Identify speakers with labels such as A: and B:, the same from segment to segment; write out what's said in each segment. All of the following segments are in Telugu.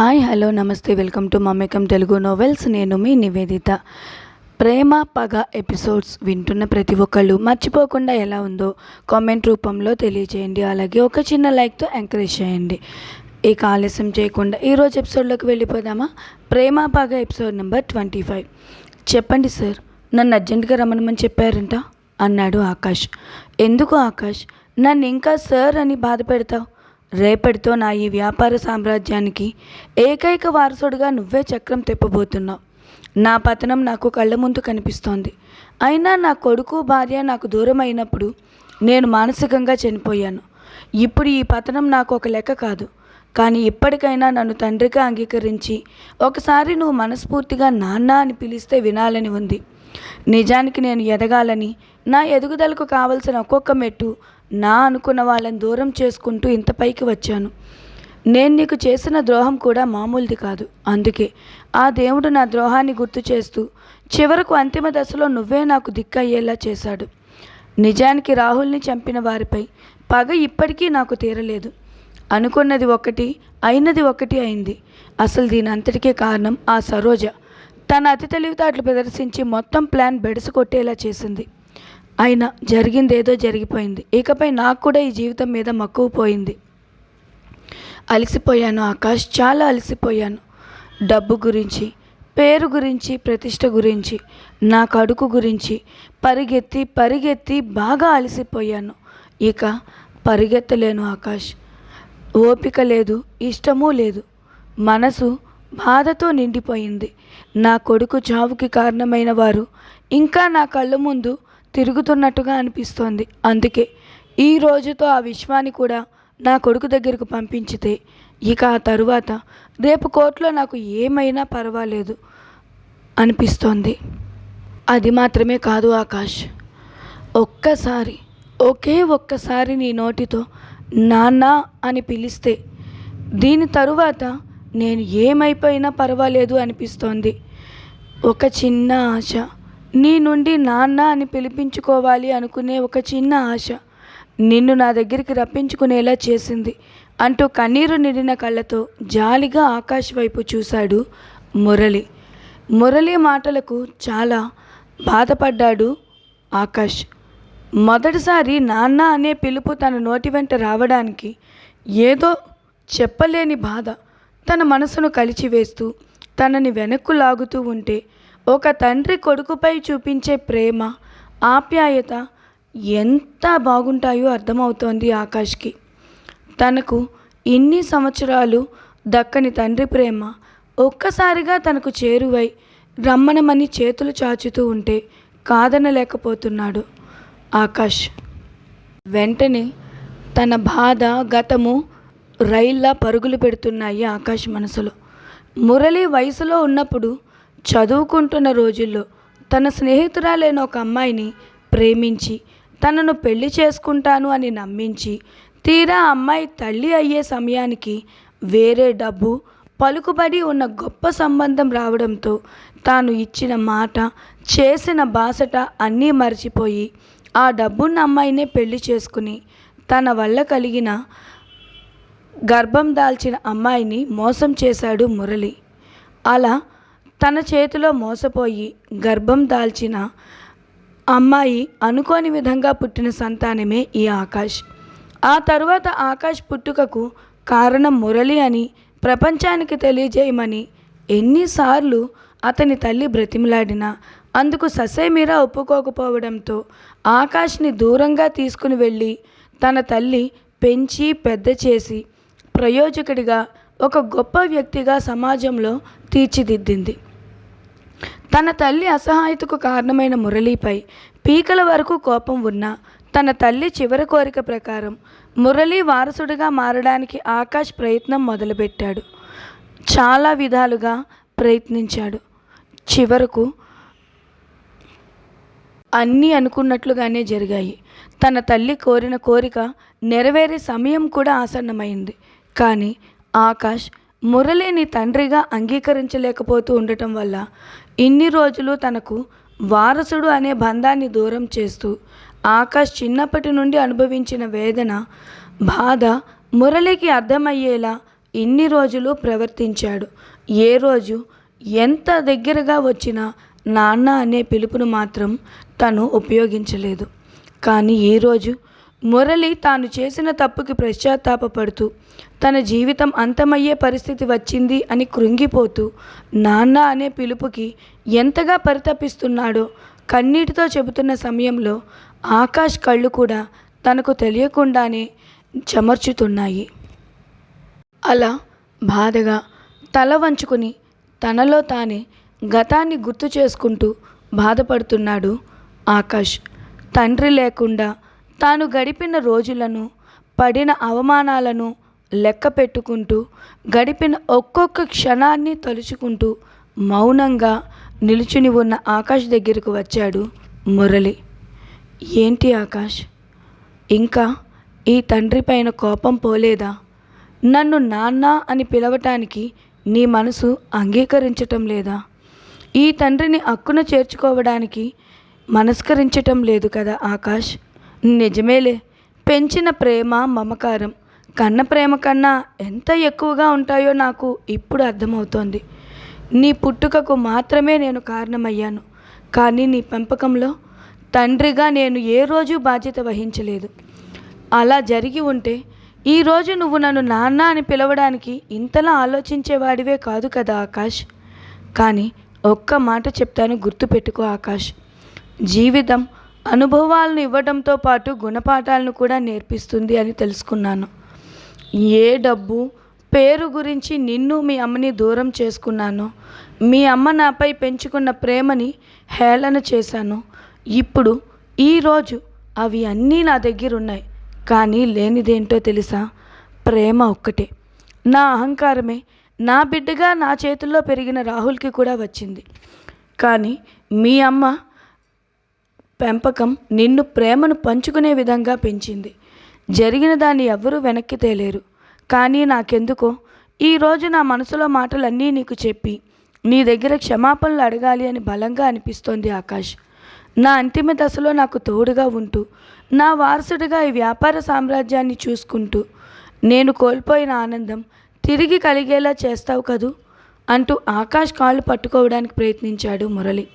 A: హాయ్ హలో నమస్తే వెల్కమ్ టు మమ్మకం తెలుగు నోవెల్స్. నేను మీ నివేదిత. ప్రేమ పగ ఎపిసోడ్స్ వింటున్న ప్రతి ఒక్కళ్ళు మర్చిపోకుండా ఎలా ఉందో కామెంట్ రూపంలో తెలియజేయండి అలాగే ఒక చిన్న లైక్తో ఎంకరేజ్ చేయండి. ఇక ఆలస్యం చేయకుండా ఈరోజు ఎపిసోడ్లోకి వెళ్ళిపోదామా? ప్రేమ పగ ఎపిసోడ్ నెంబర్ ట్వంటీ ఫైవ్. చెప్పండి సార్ నన్ను అర్జెంటుగా రమ్మనమని చెప్పారంట? అన్నాడు ఆకాష్. ఎందుకు ఆకాష్? నన్ను ఇంకా సార్ అని బాధ పెడతావు? రేపటితో నా ఈ వ్యాపార సామ్రాజ్యానికి ఏకైక వారసుడిగా నువ్వే చక్రం తిప్పబోతున్నావు. నా పతనం నాకు కళ్ళ ముందు కనిపిస్తోంది. అయినా నా కొడుకు భార్య నాకు దూరం అయినప్పుడు నేను మానసికంగా చనిపోయాను. ఇప్పుడు ఈ పతనం నాకు ఒక లెక్క కాదు. కానీ ఇప్పటికైనా నన్ను తండ్రిగా అంగీకరించి ఒకసారి నువ్వు మనస్ఫూర్తిగా నాన్న అని పిలిస్తే వినాలని ఉంది. నిజానికి నేను ఎదగాలని నా ఎదుగుదలకు కావలసిన ఒక్కొక్క మెట్టు నా అనుకున్న వాళ్ళని దూరం చేసుకుంటూ ఇంత పైకి వచ్చాను. నేను నీకు చేసిన ద్రోహం కూడా మామూలుది కాదు. అందుకే ఆ దేవుడు నా ద్రోహాన్ని గుర్తు చేస్తూ చివరకు అంతిమ దశలో నువ్వే నాకు దిక్కయ్యేలా చేశాడు. నిజానికి రాహుల్ని చంపిన వారిపై పగ ఇప్పటికీ నాకు తీరలేదు. అనుకున్నది ఒకటి అయినది ఒకటి అయింది. అసలు దీని అంతటికే కారణం ఆ సరోజ. తన అతి తెలివితేటలు ప్రదర్శించి మొత్తం ప్లాన్ బెడసు కొట్టేలా చేసింది. అయినా జరిగిందేదో జరిగిపోయింది. ఇకపై నాకు కూడా ఈ జీవితం మీద మక్కువ పోయింది. అలసిపోయాను ఆకాష్ చాలా అలసిపోయాను. డబ్బు గురించి పేరు గురించి ప్రతిష్ట గురించి నా కడుకు గురించి పరిగెత్తి పరిగెత్తి బాగా అలసిపోయాను. ఇక పరిగెత్తలేను ఆకాష్. ఓపిక లేదు ఇష్టమూ లేదు. మనసు బాధతో నిండిపోయింది. నా కొడుకు చావుకి కారణమైన వారు ఇంకా నా కళ్ళ ముందు తిరుగుతున్నట్టుగా అనిపిస్తోంది. అందుకే ఈ రోజుతో ఆ విశ్వాన్ని కూడా నా కొడుకు దగ్గరకు పంపించితే ఇక ఆ తరువాత రేపు కోర్టులో నాకు ఏమైనా పర్వాలేదు అనిపిస్తోంది. అది మాత్రమే కాదు ఆకాష్. ఒక్కసారి ఒకే ఒక్కసారి నీ నోటితో నాన్న అని పిలిస్తే దీని తరువాత నేను ఏమైపోయినా పర్వాలేదు అనిపిస్తోంది. ఒక చిన్న ఆశ నీ నుండి నాన్న అని పిలిపించుకోవాలి అనుకునే ఒక చిన్న ఆశ నిన్ను నా దగ్గరికి రప్పించుకునేలా చేసింది. అంటూ కన్నీరు నిండిన కళ్ళతో జాలిగా ఆకాశ్ వైపు చూశాడు మురళి. మురళి మాటలకు చాలా బాధపడ్డాడు ఆకాష్ మొదటిసారి నాన్న అనే పిలుపు తన నోటి వెంట రావడానికి ఏదో చెప్పలేని బాధ తన మనసును కలిచివేస్తూ తనని వెనక్కు లాగుతూ ఉంటే ఒక తండ్రి కొడుకుపై చూపించే ప్రేమ ఆప్యాయత ఎంత బాగుంటాయో అర్థమవుతోంది ఆకాష్కి. తనకు ఇన్ని సంవత్సరాలు దక్కని తండ్రి ప్రేమ ఒక్కసారిగా తనకు చేరువై రమ్మనమని చేతులు చాచుతూ ఉంటే కాదనలేకపోతున్నాడు ఆకాష్. వెంటనే తన బాధ గతము రైల్లా పరుగులు పెడుతున్నాయి ఆకాష్ మనసులో. మురళి వయసులో ఉన్నప్పుడు చదువుకుంటున్న రోజుల్లో తన స్నేహితురాలైన ఒక అమ్మాయిని ప్రేమించి తనను పెళ్ళి చేసుకుంటాను అని నమ్మించి తీరా అమ్మాయి తల్లి అయ్యే సమయానికి వేరే డబ్బు పలుకుబడి ఉన్న గొప్ప సంబంధం రావడంతో తాను ఇచ్చిన మాట చేసిన బాసట అన్నీ మర్చిపోయి ఆ డబ్బున్న అమ్మాయినే పెళ్ళి చేసుకుని తన వల్ల కలిగిన గర్భం దాల్చిన అమ్మాయిని మోసం చేశాడు మురళి. అలా తన చేతిలో మోసపోయి గర్భం దాల్చిన అమ్మాయి అనుకోని విధంగా పుట్టిన సంతానమే ఈ ఆకాష్. ఆ తరువాత ఆకాష్ పుట్టుకకు కారణం మురళి అని ప్రపంచానికి తెలియజేయమని ఎన్నిసార్లు అతని తల్లి బ్రతిమలాడినా అందుకు ససేమిరా ఒప్పుకోకపోవడంతో ఆకాష్ని దూరంగా తీసుకుని వెళ్ళి తన తల్లి పెంచి పెద్ద చేసి ప్రయోజకుడిగా ఒక గొప్ప వ్యక్తిగా సమాజంలో తీర్చిదిద్దింది. తన తల్లి అసహాయతకు కారణమైన మురళిపై పీకల వరకు కోపం ఉన్న తన తల్లి చివరి కోరిక ప్రకారం మురళి వారసుడిగా మారడానికి ఆకాష్ ప్రయత్నం మొదలుపెట్టాడు. చాలా విధాలుగా ప్రయత్నించాడు. చివరకు అన్నీ అనుకున్నట్లుగానే జరిగాయి. తన తల్లి కోరిన కోరిక నెరవేరే సమయం కూడా ఆసన్నమైంది. కానీ ఆకాష్ మురళిని తండ్రిగా అంగీకరించలేకపోతూ ఉండటం వల్ల ఇన్ని రోజులు తనకు వారసుడు అనే బంధాన్ని దూరం చేస్తూ ఆకాష్ చిన్నప్పటి నుండి అనుభవించిన వేదన బాధ మురళికి అర్థమయ్యేలా ఇన్ని రోజులు ప్రవర్తించాడు. ఏ రోజు ఎంత దగ్గరగా వచ్చినా నాన్న అనే పిలుపును మాత్రం తను ఉపయోగించలేదు. కానీ ఈరోజు మురళి తాను చేసిన తప్పుకి పశ్చాత్తాపపడుతూ తన జీవితం అంతమయ్యే పరిస్థితి వచ్చింది అని కృంగిపోతూ నాన్న అనే పిలుపుకి ఎంతగా పరితపిస్తున్నాడో కన్నీటితో చెబుతున్న సమయంలో ఆకాష్ కళ్ళు కూడా తనకు తెలియకుండానే చెమర్చుతున్నాయి. అలా బాధగా తల వంచుకుని తనలో తానే గతాన్ని గుర్తు చేసుకుంటూ బాధపడుతున్నాడు ఆకాష్. తండ్రి లేకుండా తాను గడిపిన రోజులను పడిన అవమానాలను లెక్క పెట్టుకుంటూ గడిపిన ఒక్కొక్క క్షణాన్ని తలుచుకుంటూ మౌనంగా నిలుచుని ఉన్న ఆకాష్ దగ్గరకు వచ్చాడు మురళి. ఏంటి ఆకాష్ ఇంకా ఈ తండ్రి పైన కోపం పోలేదా? నన్ను నాన్న అని పిలవటానికి నీ మనసు అంగీకరించటం లేదా? ఈ తండ్రిని అక్కున చేర్చుకోవడానికి మనస్కరించటం లేదు కదా ఆకాష్ నిజమేలే. పెంచిన ప్రేమ మమకారం. కన్న ప్రేమ కన్నా ఎంత ఎక్కువగా ఉంటాయో నాకు ఇప్పుడు అర్థమవుతోంది. నీ పుట్టుకకు మాత్రమే నేను కారణమయ్యాను. కానీ నీ పెంపకంలో తండ్రిగా నేను ఏ రోజు బాధ్యత వహించలేదు. అలా జరిగి ఉంటే ఈరోజు నువ్వు నన్ను నాన్న అని పిలవడానికి ఇంతలా ఆలోచించేవాడివే కాదు కదా ఆకాష్. కానీ ఒక్క మాట చెప్తాను గుర్తుపెట్టుకో ఆకాష్. జీవితం అనుభవాలను ఇవ్వడంతో పాటు గుణపాఠాలను కూడా నేర్పిస్తుంది అని తెలుసుకున్నాను. ఏ డబ్బు పేరు గురించి నిన్ను మీ అమ్మని దూరం చేసుకున్నాను మీ అమ్మ నాపై పెంచుకున్న ప్రేమని హేళన చేశాను ఇప్పుడు ఈరోజు అవి అన్నీ నా దగ్గర ఉన్నాయి కానీ లేనిదేంటో తెలుసా? ప్రేమ ఒక్కటే. నా అహంకారమే నా బిడ్డగా నా చేతుల్లో పెరిగిన రాహుల్కి కూడా వచ్చింది. కానీ మీ అమ్మ పెంపకం నిన్ను ప్రేమను పంచుకునే విధంగా పెంచింది. జరిగిన దాన్ని ఎవ్వరూ వెనక్కి తేలేరు. కానీ నాకెందుకో? ఈరోజు నా మనసులో మాటలన్నీ నీకు చెప్పి నీ దగ్గర క్షమాపణలు అడగాలి అని బలంగా అనిపిస్తోంది ఆకాష్. నా అంతిమ దశలో నాకు తోడుగా ఉంటూ నా వారసుడిగా ఈ వ్యాపార సామ్రాజ్యాన్ని చూసుకుంటూ నేను కోల్పోయిన ఆనందం తిరిగి కలిగేలా చేస్తావు కదూ? అంటూ ఆకాష్ కాళ్ళు పట్టుకోవడానికి ప్రయత్నించాడు మురళి.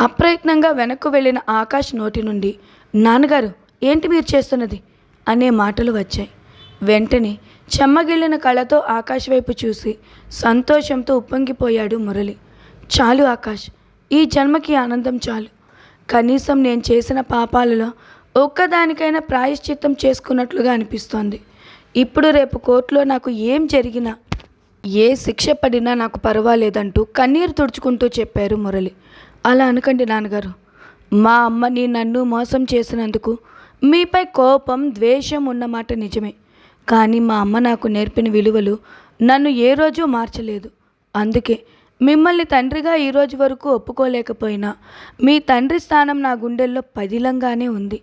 A: అప్రయత్నంగా వెనక్కు వెళ్ళిన ఆకాష్ నోటి నుండి నాన్నగారు ఏంటి మీరు చేస్తున్నది? అనే మాటలు వచ్చాయి. వెంటనే చెమ్మగిల్లిన కళ్ళతో ఆకాష్ వైపు చూసి సంతోషంతో ఉప్పొంగిపోయాడు మురళి. చాలు ఆకాష్ ఈ జన్మకి ఆనందం చాలు. కనీసం నేను చేసిన పాపాలలో ఒక్కదానికైనా ప్రాయశ్చిత్తం చేసుకున్నట్లుగా అనిపిస్తోంది. ఇప్పుడు రేపు కోర్టులో నాకు ఏం జరిగినా ఏ శిక్ష పడినా నాకు పర్వాలేదంటూ కన్నీరు తుడుచుకుంటూ చెప్పారు మురళి. అలా అనకండి నాన్నగారు. మా అమ్మని నన్ను మోసం చేసినందుకు మీపై కోపం ద్వేషం ఉన్నమాట నిజమే. కానీ మా అమ్మ నాకు నేర్పిన విలువలు నన్ను ఏ రోజు మార్చలేదు. అందుకే మిమ్మల్ని తండ్రిగా ఈ రోజు వరకు ఒప్పుకోలేకపోయినా మీ తండ్రి స్థానం నా గుండెల్లో పదిలంగానే ఉంది.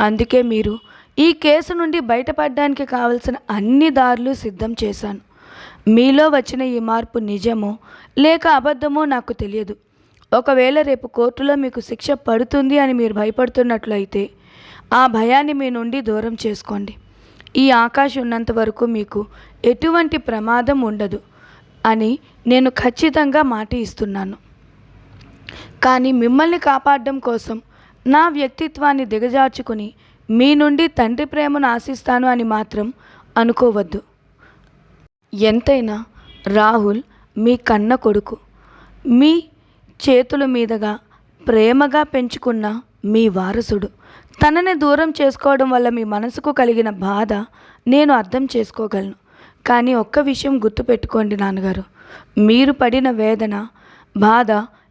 A: అందుకే మీరు ఈ కేసు నుండి బయటపడడానికి కావలసిన అన్ని దారులు సిద్ధం చేశాను. మీలో వచ్చిన ఈ మార్పు నిజమో లేక అబద్ధమో నాకు తెలియదు. ఒకవేళ రేపు కోర్టులో మీకు శిక్ష పడుతుంది అని మీరు భయపడుతున్నట్లయితే ఆ భయాన్ని మీ నుండి దూరం చేసుకోండి. ఈ ఆకాశం ఉన్నంత వరకు మీకు ఎటువంటి ప్రమాదం ఉండదు అని నేను ఖచ్చితంగా మాట ఇస్తున్నాను. కానీ మిమ్మల్ని కాపాడడం కోసం నా వ్యక్తిత్వాన్ని దిగజార్చుకుని మీ నుండి తండ్రి ప్రేమను ఆశిస్తాను అని మాత్రం అనుకోవద్దు. ఎంతైనా రాహుల్ మీ కన్న కొడుకు. మీ చేతుల మీదుగా ప్రేమగా పెంచుకున్న మీ వారసుడు. తనని దూరం చేసుకోవడం వల్ల మీ మనసుకు కలిగిన బాధ నేను అర్థం చేసుకోగలను. కానీ ఒక్క విషయం గుర్తుపెట్టుకోండి నాన్నగారు. మీరు పడిన వేదన బాధ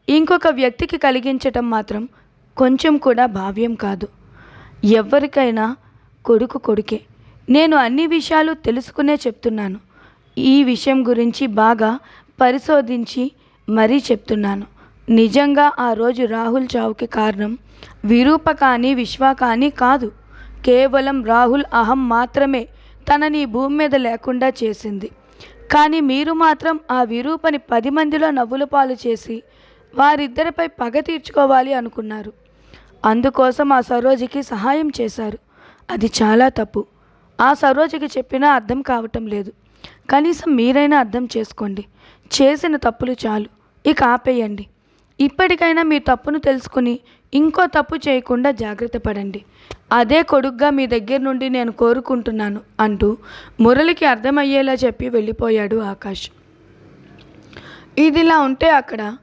A: ఇంకొక వ్యక్తికి కలిగించటం మాత్రం కొంచెం కూడా భావ్యం కాదు. ఎవరికైనా కొడుకు కొడుకే. నేను అన్ని విషయాలు తెలుసుకునే చెప్తున్నాను. ఈ విషయం గురించి బాగా పరిశోధించి మరీ చెప్తున్నాను. నిజంగా ఆ రోజు రాహుల్ చావుకి కారణం విరూప కానీ విశ్వ కానీ కాదు. కేవలం రాహుల్ అహం మాత్రమే తనని భూమి మీద లేకుండా చేసింది. కానీ మీరు మాత్రం ఆ విరూపని పది మందిలో నవ్వుల పాలు చేసి వారిద్దరిపై పగ తీర్చుకోవాలి అనుకున్నారు. అందుకోసం ఆ సరోజకి సహాయం చేశారు. అది చాలా తప్పు. ఆ సరోజకి చెప్పినా అర్థం కావటం లేదు. కనీసం మీరైనా అర్థం చేసుకోండి. చేసిన తప్పులు చాలు. ఇక ఆపేయండి. ఇప్పటికైనా మీ తప్పును తెలుసుకుని ఇంకో తప్పు చేయకుండా జాగ్రత్త పడండి. అదే కొడుగ్గా మీ దగ్గర నుండి నేను కోరుకుంటున్నాను అంటూ మురళికి అర్థమయ్యేలా చెప్పి వెళ్ళిపోయాడు ఆకాష్. ఇదిలా ఉంటే అక్కడ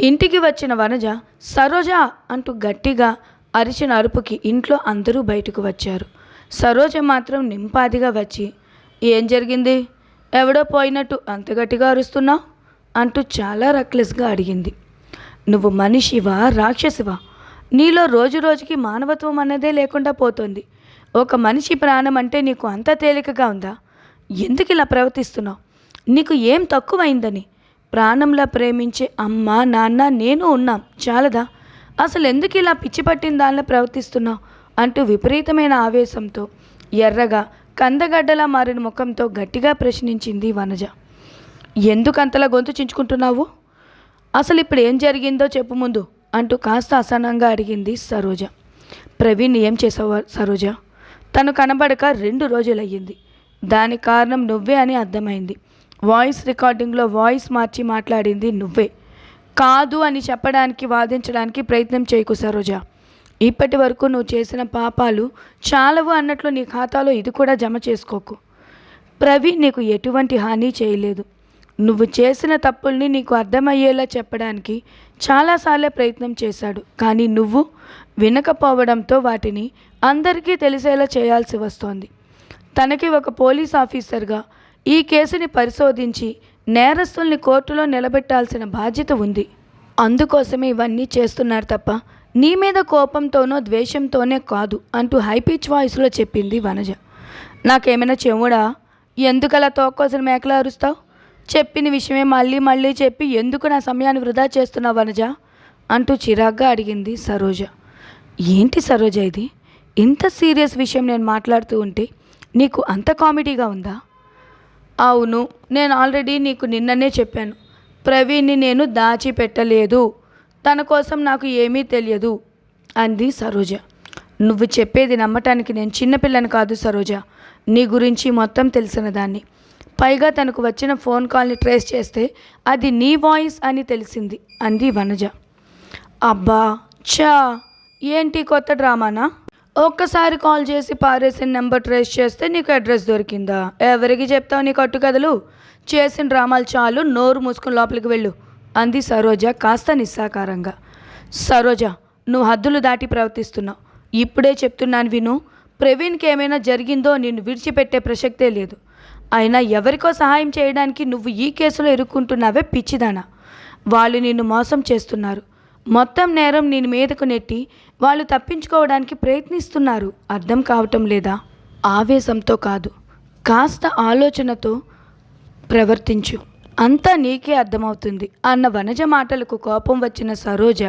A: ఇంటికి వచ్చిన వనజ సరోజ అంటూ గట్టిగా అరిచిన అరుపుకి ఇంట్లో అందరూ బయటకు వచ్చారు. సరోజ మాత్రం నింపాదిగా వచ్చి ఏం జరిగింది? ఎవడో పోయినట్టు అంత గట్టిగా అరుస్తున్నావు? అంటూ చాలా రక్లెస్గా అడిగింది. నువ్వు మనిషివా రాక్షసివా? నీలో రోజు రోజుకి మానవత్వం అన్నదే లేకుండా పోతుంది. ఒక మనిషి ప్రాణం అంటే నీకు అంత తేలికగా ఉందా? ఎందుకు ఇలా ప్రవర్తిస్తున్నావు? నీకు ఏం తక్కువైందని? ప్రాణంలా ప్రేమించే అమ్మ నాన్న నేను ఉన్నాం. చాలదా? అసలు ఎందుకు ఇలా పిచ్చి పట్టిన దానిలో ప్రవర్తిస్తున్నావు? అంటూ విపరీతమైన ఆవేశంతో ఎర్రగా కందగడ్డలా మారిన ముఖంతో గట్టిగా ప్రశ్నించింది వనజ. ఎందుకంతలా గొంతు చించుకుంటున్నావు? అసలు ఇప్పుడు ఏం జరిగిందో చెప్పు ముందు అంటూ కాస్త అసహనంగా అడిగింది సరోజ. ప్రవీణ్ ఏం చేసావు సరోజ? తను కనబడక రెండు రోజులయ్యింది. దాని కారణం నువ్వే అని అర్థమైంది. వాయిస్ రికార్డింగ్లో వాయిస్ మార్చి మాట్లాడింది నువ్వే. కాదు అని చెప్పడానికి వాదించడానికి ప్రయత్నం చేయకు సరోజ. ఇప్పటి వరకు నువ్వు చేసిన పాపాలు చాలవు అన్నట్లు నీ ఖాతాలో ఇది కూడా జమ చేసుకోకు. ప్రవీణ్ నీకు ఎటువంటి హాని చేయలేదు. నువ్వు చేసిన తప్పుల్ని నీకు అర్థమయ్యేలా చెప్పడానికి చాలాసార్లు ప్రయత్నం చేశాడు. కానీ నువ్వు వినకపోవడంతో వాటిని అందరికీ తెలిసేలా చేయాల్సి వస్తోంది. తనకి ఒక పోలీస్ ఆఫీసర్గా ఈ కేసుని పరిశోధించి నేరస్తుల్ని కోర్టులో నిలబెట్టాల్సిన బాధ్యత ఉంది. అందుకోసమే ఇవన్నీ చేస్తున్నారు తప్ప నీ మీద కోపంతోనో ద్వేషంతోనే కాదు అంటూ హైపిచ్ వాయిస్లో చెప్పింది వనజ. నాకేమైనా చెవుడా? ఎందుకలా తోక్కోసిన మేకలా అరుస్తావు? చెప్పిన విషయమే మళ్ళీ మళ్ళీ చెప్పి ఎందుకు నా సమయాన్ని వృధా చేస్తున్నావు వనజ? అంటూ చిరాగ్గా అడిగింది సరోజ. ఏంటి సరోజ ఇది? ఇంత సీరియస్ విషయం నేను మాట్లాడుతూ ఉంటే నీకు అంత కామెడీగా ఉందా? అవును నేను ఆల్రెడీ నీకు నిన్ననే చెప్పాను. ప్రవీణ్ని నేను దాచిపెట్టలేదు. తన కోసం నాకు ఏమీ తెలియదు అంది సరోజ. నువ్వు చెప్పేది నమ్మటానికి నేను చిన్నపిల్లని కాదు సరోజ. నీ గురించి మొత్తం తెలిసిన దాన్ని. పైగా తనకు వచ్చిన ఫోన్ కాల్ని ట్రేస్ చేస్తే అది నీ వాయిస్ అని తెలిసింది అంది వనజ. అబ్బా చా ఏంటి కొత్త డ్రామానా? ఒక్కసారి కాల్ చేసి పారేసిన నెంబర్ ట్రేస్ చేస్తే నీకు అడ్రస్ దొరికిందా? ఎవరికి చెప్తావు నీ కట్టు కథలు చేసిన డ్రామాలు చాలు నోరు మూసుకుని లోపలికి వెళ్ళు అంది సరోజ కాస్త నిస్సాకారంగా. సరోజ నువ్వు హద్దులు దాటి ప్రవర్తిస్తున్నావు. ఇప్పుడే చెప్తున్నాను విను ప్రవీణ్కి ఏమైనా జరిగిందో నిన్ను విడిచిపెట్టే ప్రసక్తే లేదు. అయినా ఎవరికో సహాయం చేయడానికి నువ్వు ఈ కేసులో ఇరుక్కుంటున్నావే పిచ్చిదానా. వాళ్ళు నిన్ను మోసం చేస్తున్నారు. మొత్తం నేరం నేను మీదకు నెట్టి వాళ్ళు తప్పించుకోవడానికి ప్రయత్నిస్తున్నారు. అర్థం కావటం లేదా? ఆవేశంతో కాదు. కాస్త ఆలోచనతో ప్రవర్తించు. అంతా నీకే అర్థమవుతుంది. అన్న వనజ మాటలకు కోపం వచ్చిన సరోజ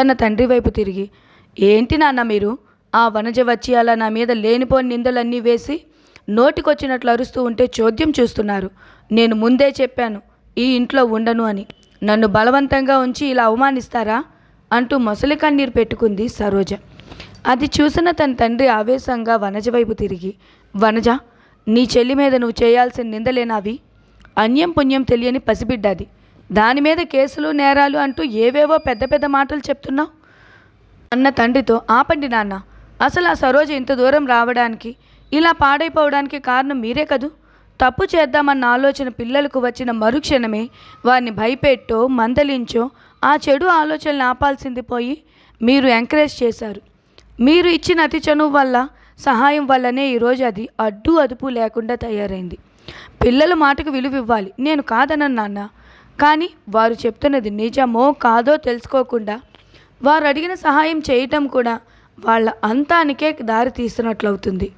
A: తన తండ్రి వైపు తిరిగి ఏంటి నాన్న మీరు? ఆ వనజ వచ్చి అలా నా మీద లేనిపోని నిందలన్నీ వేసి నోటికొచ్చినట్లు అరుస్తూ ఉంటే చోద్యం చూస్తున్నారు. నేను ముందే చెప్పాను ఈ ఇంట్లో ఉండను అని. నన్ను బలవంతంగా ఉంచి ఇలా అవమానిస్తారా? అంటూ మొసలి కన్నీరు పెట్టుకుంది సరోజ. అది చూసిన తన తండ్రి ఆవేశంగా వనజ వైపు తిరిగి వనజ నీ చెల్లి మీద నువ్వు చేయాల్సిన నిందలేనావి? అన్యం పుణ్యం తెలియని పసిబిడ్డది. దాని మీద కేసులు నేరాలు అంటూ ఏవేవో పెద్ద పెద్ద మాటలు చెప్తున్నావు? అన్న తండ్రితో ఆపండి నాన్న అసలు ఆ సరోజ ఇంత దూరం రావడానికి ఇలా పాడైపోవడానికి కారణం మీరే కదూ? తప్పు చేద్దామన్న ఆలోచన పిల్లలకు వచ్చిన మరుక్షణమే వారిని భయపెట్టో మందలించో ఆ చెడు ఆలోచనలు ఆపాల్సింది పోయి మీరు ఎంకరేజ్ చేశారు. మీరు ఇచ్చిన అతి చనువు వల్ల సహాయం వల్లనే ఈరోజు అది అడ్డు అదుపు లేకుండా తయారైంది. పిల్లల మాటకు విలువ ఇవ్వాలి. నేను కాదనను నాన్న. కానీ వారు చెప్తున్నది నిజమో కాదో తెలుసుకోకుండా వారు అడిగిన సహాయం చేయటం కూడా వాళ్ళ అంతానికే దారి తీస్తున్నట్లవుతుంది.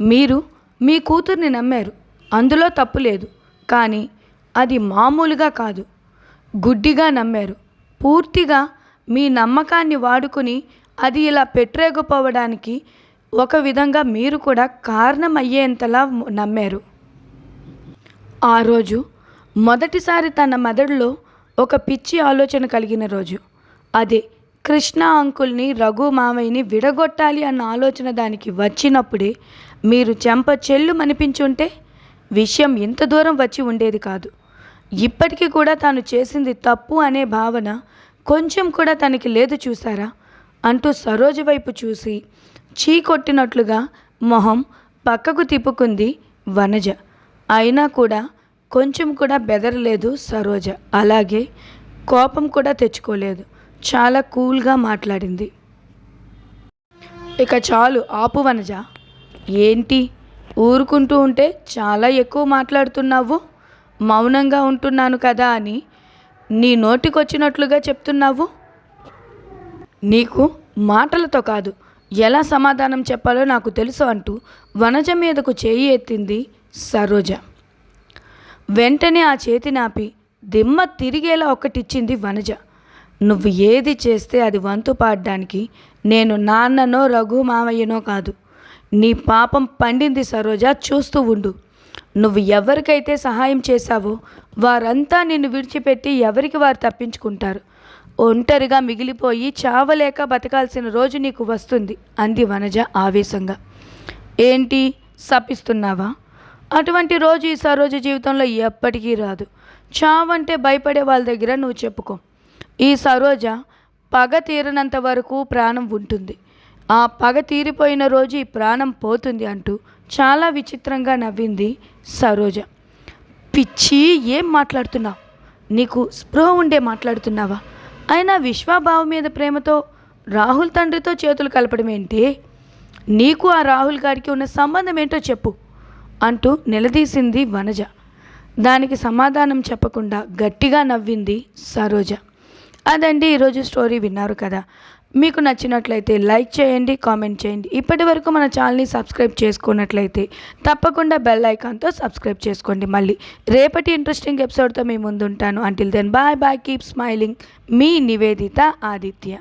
A: మీరు మీ కూతుర్ని నమ్మారు. అందులో తప్పు లేదు. కానీ అది మామూలుగా కాదు. గుడ్డిగా నమ్మారు. పూర్తిగా మీ నమ్మకాన్ని వాడుకుని అది ఇలా పెట్టరేగిపోవడానికి ఒక విధంగా మీరు కూడా కారణమయ్యేంతలా నమ్మారు. ఆ రోజు మొదటిసారి తన మెదడులో ఒక పిచ్చి ఆలోచన కలిగిన రోజు. అదే కృష్ణ అంకుల్ని రఘు మామయ్యని విడగొట్టాలి అన్న ఆలోచన దానికి వచ్చినప్పుడే మీరు చెంప చెల్లు మనిపించుంటే విషయం ఇంత దూరం వచ్చి ఉండేది కాదు. ఇప్పటికీ కూడా తాను చేసింది తప్పు అనే భావన కొంచెం కూడా తనకి లేదు చూసారా అంటూ సరోజ వైపు చూసి చీ కొట్టినట్లుగా మొహం పక్కకు తిప్పుకుంది వనజ. అయినా కూడా కొంచెం కూడా బెదరలేదు సరోజ. అలాగే కోపం కూడా తెచ్చుకోలేదు. చాలా కూల్గా మాట్లాడింది. ఇక చాలు ఆపు వనజ. ఏంటి? ఊరుకుంటూ ఉంటే చాలా ఎక్కువ మాట్లాడుతున్నావు. మౌనంగా ఉంటున్నాను కదా అని నీ నోటికొచ్చినట్లుగా చెప్తున్నావు. నీకు మాటలతో కాదు ఎలా సమాధానం చెప్పాలో నాకు తెలుసు అంటూ వనజ మీదకు చేయి ఎత్తింది సరోజ. వెంటనే ఆ చేతి నాపి దిమ్మ తిరిగేలా ఒకటిచ్చింది వనజ. నువ్వు ఏది చేస్తే అది వంతు పాడడానికి నేను నాన్ననో రఘు మామయ్యనో కాదు. నీ పాపం పండింది సరోజ చూస్తూ ఉండు. నువ్వు ఎవరికైతే సహాయం చేశావో వారంతా నిన్ను విడిచిపెట్టి ఎవరికి వారు తప్పించుకుంటారు. ఒంటరిగా మిగిలిపోయి చావలేక బతకాల్సిన రోజు నీకు వస్తుంది అంది వనజ ఆవేశంగా. ఏంటి? శపిస్తున్నావా అటువంటి రోజు ఈ సరోజ జీవితంలో ఎప్పటికీ రాదు. చావంటే భయపడే వాళ్ళ దగ్గర నువ్వు చెప్పుకో. ఈ సరోజ పగ తీరనంత వరకు ప్రాణం ఉంటుంది. ఆ పగ తీరిపోయిన రోజు ఈ ప్రాణం పోతుంది అంటూ చాలా విచిత్రంగా నవ్వింది సరోజ. పిచ్చి ఏం మాట్లాడుతున్నావు? నీకు స్పృహ ఉండే మాట్లాడుతున్నావా? అయినా విశ్వాబావు మీద ప్రేమతో రాహుల్ తండ్రితో చేతులు కలపడం ఏంటి? నీకు ఆ రాహుల్ గారికి ఉన్న సంబంధం ఏంటో చెప్పు అంటూ నిలదీసింది వనజ. దానికి సమాధానం చెప్పకుండా గట్టిగా నవ్వింది సరోజ. అదండి ఈరోజు స్టోరీ విన్నారు కదా. మీకు నచ్చినట్లయితే లైక్ చేయండి కామెంట్ చేయండి. ఇప్పటి వరకు మన ఛానల్ని సబ్స్క్రైబ్ చేసుకున్నట్లయితే తప్పకుండా బెల్ ఐకాన్తో సబ్స్క్రైబ్ చేసుకోండి. మళ్ళీ రేపటి ఇంట్రెస్టింగ్ ఎపిసోడ్తో మీ ముందుంటాను. Until then bye bye keep smiling మీ నివేదిత ఆదిత్య.